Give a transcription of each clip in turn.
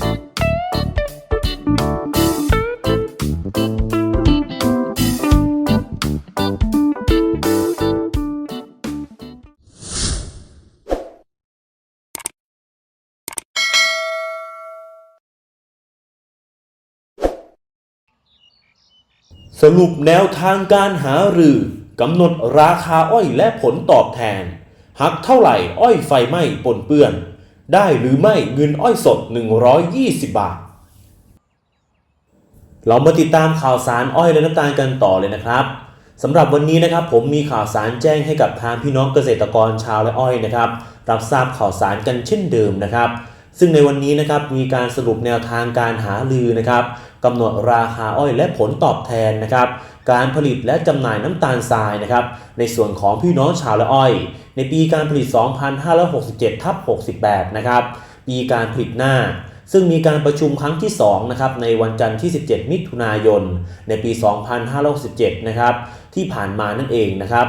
สรุปแนวทางการหารือกำหนดราคาอ้อยและผลตอบแทน หักเท่าไหร่อ้อยไฟไหม้ปนเปื้อน ได้หรือไม่เงินอ้อยสด 120 บาท เรามาติดตามข่าวสารอ้อยและน้ำตาลกันต่อเลยนะครับสำหรับวันนี้นะครับผมมีข่าวสารแจ้งให้กับทางพี่น้องเกษตรกรชาวและอ้อยนะครับรับทราบข่าวสารกันเช่นเดิมนะครับ ซึ่งในวันนี้นะครับมีการสรุปแนวทางการหาลือนะครับกำหนดราคาอ้อยและผลตอบแทนนะครับ การผลิตและจำหน่ายน้ำตาลทรายนะครับในส่วนของพี่น้องชาวละอ้อย ในปีการผลิต 2567ทับ68 นะครับปีการผลิตหน้า ซึ่งมีการประชุมครั้งที่2นะครับในวันจันทร์ที่ 17 มิถุนายน ในปี 2567นะครับที่ผ่านมานั่นเองนะครับ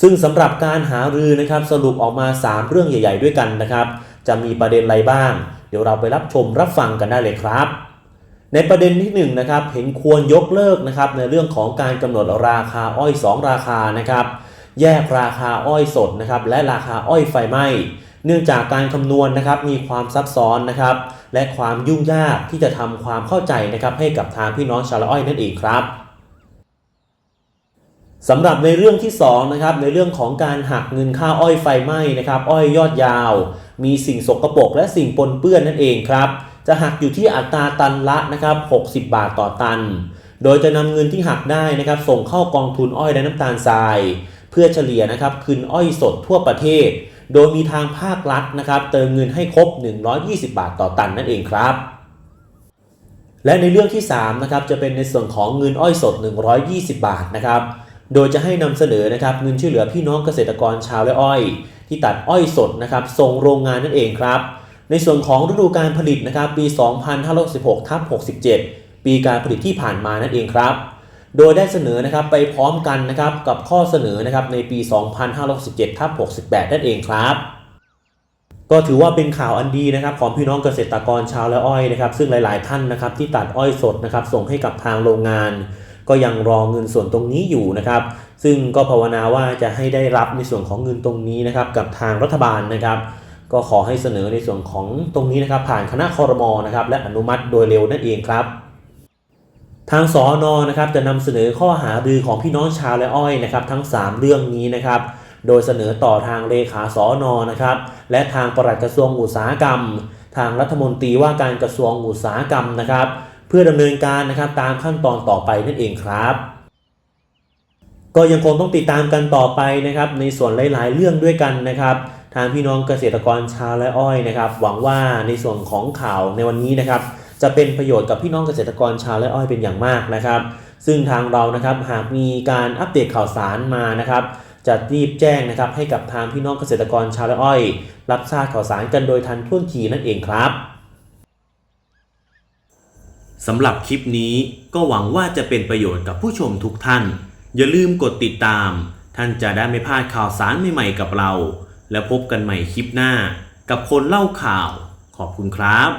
ซึ่งสำหรับการหารือนะครับสรุปออกมา 3 เรื่องใหญ่ ๆ ด้วยกันนะครับ จะมีประเด็นอะไรบ้าง เดี๋ยวเราไปรับชมรับฟังกันได้เลยครับ ในประเด็นที่1นงนะครับเห็นควรยกเลิกนะครับในเรื่องของการกำหนดราคาอ้อย 2 ราคานะครับแยกราคาอ้อยสดนะครับและราคาอ้อยไฟไหม้เนื่องจากการคำนวณนะครับมีความซับซ้อนนะครับและความยุ่งยากที่จะทำความเข้าใจนะครับให้กับทางพี่น้องชาวละอ้อยนั่นเองครับสำหรับในเรื่องที่2นะครับในเรื่องของการหักเงินค่าอ้อยไฟไหม้นะครับอ้อยยอดยาว มีสิ่งสกปรกและสิ่งปนเปื้อนนั่นเองครับ จะหักอยู่ที่อัตราตันละนะครับ60 บาทต่อตัน โดยจะนำเงินที่หักได้นะครับ ส่งเข้ากองทุนอ้อยและน้ำตาลทราย เพื่อเฉลี่ยนะครับคืนอ้อยสดทั่วประเทศ โดยมีทางภาครัฐนะครับ เติมเงินให้ครบ 120 บาทต่อตันนั่นเองครับและในเรื่องที่3นะครับจะเป็นในส่วนของเงินอ้อยสด 120 บาทนะครับ โดยจะให้นำเสนอนะครับเงินช่วยเหลือพี่น้องเกษตรกรชาวและอ้อย ที่ตัดอ้อยสดนะครับส่งโรงงานนั่นเองครับ ในส่วนของฤดูการผลิตนะครับปี 2516ทับ67 ปีการผลิตที่ผ่านมานั่นเองครับ โดยได้เสนอนะครับไปพร้อมกันนะครับกับข้อเสนอนะครับในปี 2567ทับ68 นั่นเองครับก็ถือว่าเป็นข่าวอันดีนะครับของพี่น้องเกษตรกรชาวและอ้อยนะครับซึ่งหลาย ๆ ท่านนะครับที่ตัดอ้อยสดนะครับส่งให้กับทางโรงงาน ก็ยังรอเงินส่วนตรงนี้อยู่นะครับ ซึ่งก็ภาวนาว่าจะให้ได้รับในส่วนของเงินตรงนี้นะครับกับทางรัฐบาลนะครับก็ขอให้เสนอในส่วนของตรงนี้นะครับ ผ่านคณะคอรมอนะครับและอนุมัติโดยเร็วนั่นเองครับ ทางสอนอนะครับจะนำเสนอข้อหารือของพี่น้องชาวและอ้อยนะครับ ทั้ง 3 เรื่องนี้นะครับ โดยเสนอต่อทางเลขาสอนอนะครับ และทางปลัดกระทรวงอุตสาหกรรม ทางรัฐมนตรีว่าการกระทรวงอุตสาหกรรมนะครับ เพื่อดำเนินการนะครับตามขั้นตอนต่อไปนั่นเองครับ ก็ยังคงต้องติดตามกันต่อไปนะครับ ในส่วนหลายๆ เรื่องด้วยกันนะครับทางพี่น้องเกษตรกรชาวและอ้อยนะครับ หวังว่าในส่วนของข่าวในวันนี้นะครับ จะเป็นประโยชน์กับพี่น้องเกษตรกรชาวและอ้อยเป็นอย่างมากนะครับ ซึ่งทางเรานะครับหากมีการอัปเดตข่าวสารมานะครับ จะรีบแจ้งนะครับให้กับทางพี่น้องเกษตรกรชาวและอ้อย รับทราบข่าวสารกันโดยทันท่วงทีนั่นเองครับ สำหรับคลิปนี้ก็หวังว่าจะเป็นประโยชน์กับผู้ชมทุกท่าน อย่าลืมกดติดตาม ท่านจะได้ไม่พลาดข่าวสารใหม่ๆกับเรา และพบกันใหม่คลิปหน้า กับคนเล่าข่าว ขอบคุณครับ